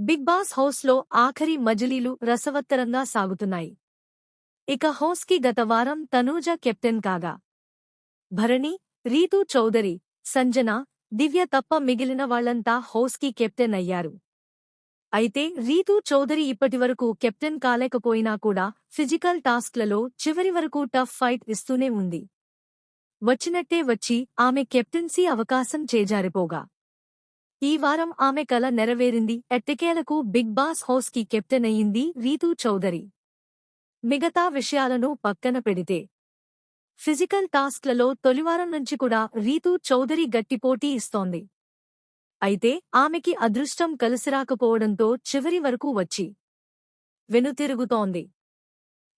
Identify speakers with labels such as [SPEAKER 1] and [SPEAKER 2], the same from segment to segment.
[SPEAKER 1] Big boss హౌస్లో ఆఖరి మజిలీలు రసవత్తరంగా సాగుతున్నాయి. ఇక హౌస్కి గత వారం తనూజ కెప్టెన్ కాగా. భరణి రీతూ చౌదరి సంజన దివ్య తప్ప మిగిలిన వాళ్ళంతా హౌస్కి కెప్టెన్ అయ్యారు. అయితే రీతూ చౌదరి ఇప్పటివరకు కెప్టెన్ కాలేకపోయినా కూడా ఫిజికల్ టాస్క్లలో చివరి వరకు టఫ్ ఫైట్ ఇస్తూనే ఉంది. వచ్చినట్టే వచ్చి ఆమె కెప్టెన్సీ అవకాశం చేజారిపోగా. ఈ వారం ఆమె కల నెరవేరింది. ఎట్టకేలకు బిగ్ బాస్ హౌస్కి కెప్టెన్ అయింది రీతూ చౌదరి. మిగతా విషయాలను పక్కన పెడితే. ఫిజికల్ టాస్క్లలో తొలివారం నుంచి కూడా రీతూ చౌదరి గట్టిపోటీ ఇస్తోంది. అయితే ఆమెకి అదృష్టం కలిసిరాకపోవడంతో చివరి వరకు వచ్చి వెనుతిరుగుతోంది.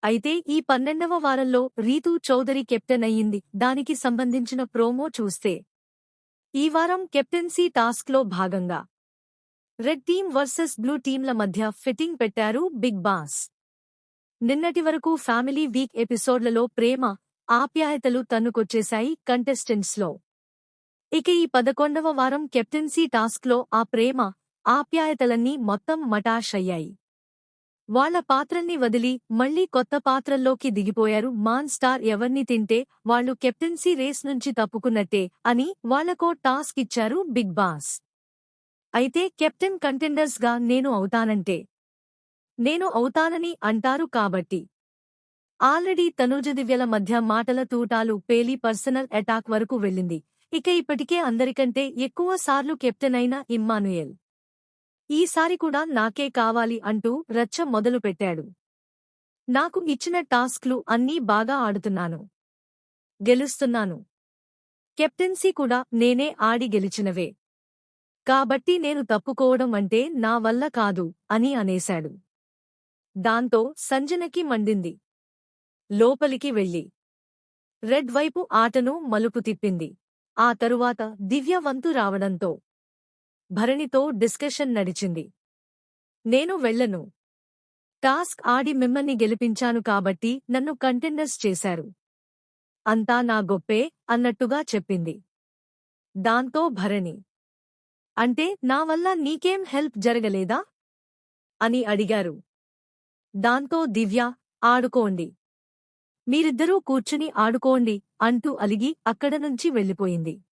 [SPEAKER 1] అయితే ఈ పన్నెండవ వారంలో రీతూ చౌదరి కెప్టెన్ అయ్యింది. దానికి సంబంధించిన ప్రోమో చూస్తే ఈ వారం కెప్టెన్సీ టాస్క్లో భాగంగా రెడ్ టీం వర్సెస్ బ్లూ టీంల మధ్య ఫిట్టింగ్ పెట్టారు బిగ్ బాస్. నిన్నటి వరకు ఫ్యామిలీ వీక్ ఎపిసోడ్లలో ప్రేమ ఆప్యాయతలు తన్నుకొచ్చేశాయి కంటెస్టెంట్స్లో. ఇక ఈ పదకొండవ వారం కెప్టెన్సీ టాస్క్లో ఆ ప్రేమ ఆప్యాయతలన్నీ మొత్తం మటాష్ అయ్యాయి వాళ్ళ పాత్రల్ని వదిలి మళ్ళీ కొత్త పాత్రల్లోకి దిగిపోయారు. మాన్ స్టార్ ఎవర్ని తింటే వాళ్ళు కెప్టెన్సీ రేస్ నుంచి తప్పుకున్నట్టే అని వాళ్ళకో టాస్క్ ఇచ్చారు బిగ్ బాస్. అయితే కెప్టెన్ కంటెండర్స్గా నేను అవుతానంటే? నేను అవుతానని అంటారు కాబట్టి. ఆల్రెడీ తనూజ దివ్యల మధ్య మాటల తూటాలు పేలి పర్సనల్ అటాక్ వరకు వెళ్ళింది. ఇక ఇప్పటికే అందరికంటే ఎక్కువ సార్లు కెప్టెన్ అయిన ఇమ్మానుయల్. ఈసారి కూడా నాకే కావాలి అంటూ రచ్చ మొదలుపెట్టాడు నాకు ఇచ్చిన టాస్క్లు అన్నీ బాగా ఆడుతున్నాను. గెలుస్తున్నాను. కెప్టెన్సీ కూడా నేనే ఆడి గెలిచినవే. కాబట్టి నేను తప్పుకోవడం అంటే నా వల్ల కాదు అని అనేశాడు. దాంతో సంజనకి మండింది. లోపలికి వెళ్ళి రెడ్ వైపు ఆటను మలుపు తిప్పింది. ఆ తరువాత దివ్యవంతు రావడంతో భరణితో డిస్కషన్ నడిచింది. నేను వెళ్ళను టాస్క్ ఆడి మిమ్మల్ని గెలిపించాను కాబట్టి నన్ను కంటెండర్స్ చేశారు. అంతా నా గొప్పే అన్నట్టుగా చెప్పింది. దాంతో భరణి అంటే నా వల్ల నీకేం హెల్ప్ జరగలేదా? అని అడిగారు. దాంతో దివ్య ఆడుకోండి. మీరిద్దరూ కూర్చుని ఆడుకోండి అంటూ అలిగి అక్కడ నుంచి వెళ్ళిపోయింది.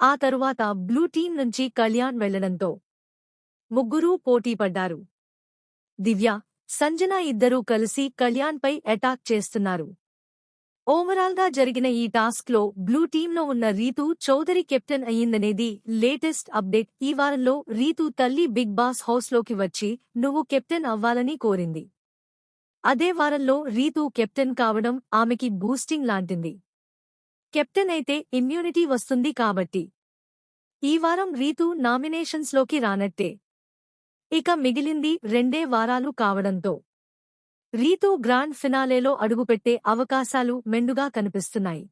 [SPEAKER 1] ఆ తరువాత బ్లూ టీం నుంచి కళ్యాణ్ వెళ్ళడంతో ముగ్గురూ పోటీపడ్డారు దివ్య సంజన ఇద్దరూ కలిసి కళ్యాణ్పై అటాక్ చేస్తున్నారు. ఓవరాల్గా జరిగిన ఈ టాస్క్లో బ్లూ టీంలో ఉన్న రీతు చౌదరి కెప్టెన్ అయ్యిందనేది లేటెస్ట్ అప్డేట్. ఈ వారంలో రీతు తల్లి బిగ్ బాస్ హౌస్లోకి వచ్చి నువ్వు కెప్టెన్ అవ్వాలని కోరింది. అదే వారంలో రీతు కెప్టెన్ కావడం ఆమెకి బూస్టింగ్ లాంటింది. కెప్టెన్ అయితే ఇమ్యూనిటీ వస్తుంది కాబట్టి. ఈ వారం రీతూ నామినేషన్స్లోకి రానట్టే. ఇక మిగిలింది రెండే వారాలు కావడంతో. రీతూ గ్రాండ్ ఫినాలేలో అడుగుపెట్టే అవకాశాలు మెండుగా కనిపిస్తున్నాయి.